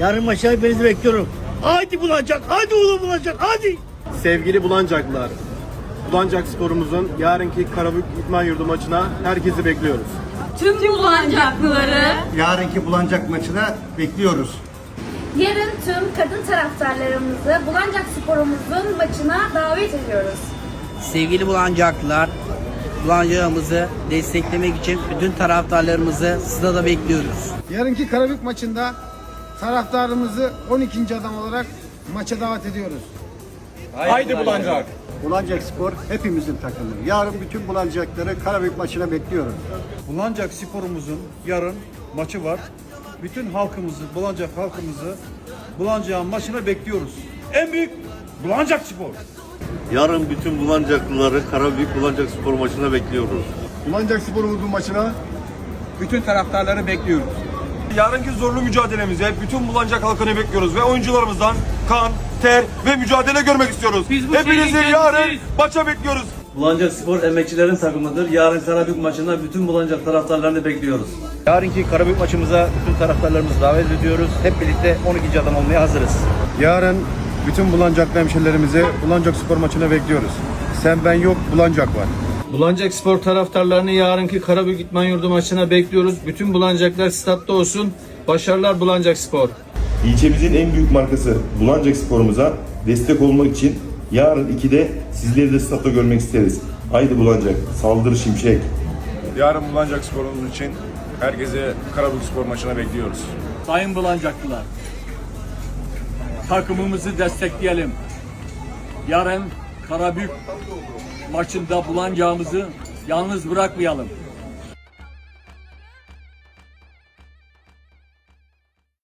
Yarın maçta hepinizi bekliyorum. Hadi bulacak, hadi oğlum bulacak, hadi. Sevgili Bulancaklılar, Bulancak sporumuzun yarınki Karabük İdman Yurdu maçına herkesi bekliyoruz. Tüm Bulancaklıları Yarınki Bulancak maçına bekliyoruz. Yarın tüm kadın taraftarlarımızı Bulancak sporumuzun maçına davet ediyoruz. Sevgili Bulancaklılar, Bulancağımızı desteklemek için bütün taraftarlarımızı stada bekliyoruz. Yarınki Karabük maçında taraftarımızı 12. adam olarak maça davet ediyoruz. Haydi Bulancak! Bulancak Spor hepimizin takımı. Yarın bütün Bulancakları Karabük maçına bekliyoruz. Bulancak sporumuzun yarın maçı var. Bütün halkımızı, Bulancak halkımızı Bulancak'ın maçına bekliyoruz. En büyük Bulancak Spor. Yarın bütün Bulancaklıları Karabük Bulancak Spor maçına bekliyoruz. Bulancak sporumuzun maçına Bütün taraftarları bekliyoruz. Yarınki zorlu mücadelemize bütün Bulancak halkını bekliyoruz ve oyuncularımızdan kan, ter ve mücadele görmek istiyoruz. Hepinizi yarın maça bekliyoruz. Bulancak Spor emekçilerin takımıdır. Yarın Karabük maçında bütün Bulancak taraftarlarını bekliyoruz. Yarınki Karabük maçımıza bütün taraftarlarımızı davet ediyoruz. Hep birlikte 12. adam olmaya hazırız. Yarın bütün Bulancaklı hemşerilerimizi Bulancak spor maçına bekliyoruz. Sen ben yok Bulancak var. Bulancak Spor taraftarlarını yarınki Karabük İtman Yurdu maçına bekliyoruz. Bütün Bulancaklar statta olsun. Başarılar Bulancak Spor. İlçemizin en büyük markası Bulancak Spor'umuza destek olmak için yarın 2'de sizleri de statta görmek isteriz. Haydi Bulancak, saldır şimşek. Yarın Bulancak sporumuz için herkese Karabük spor maçına bekliyoruz. Sayın Bulancaklılar. Takımımızı destekleyelim. Yarın Karabük maçında Bulancağımızı yalnız bırakmayalım.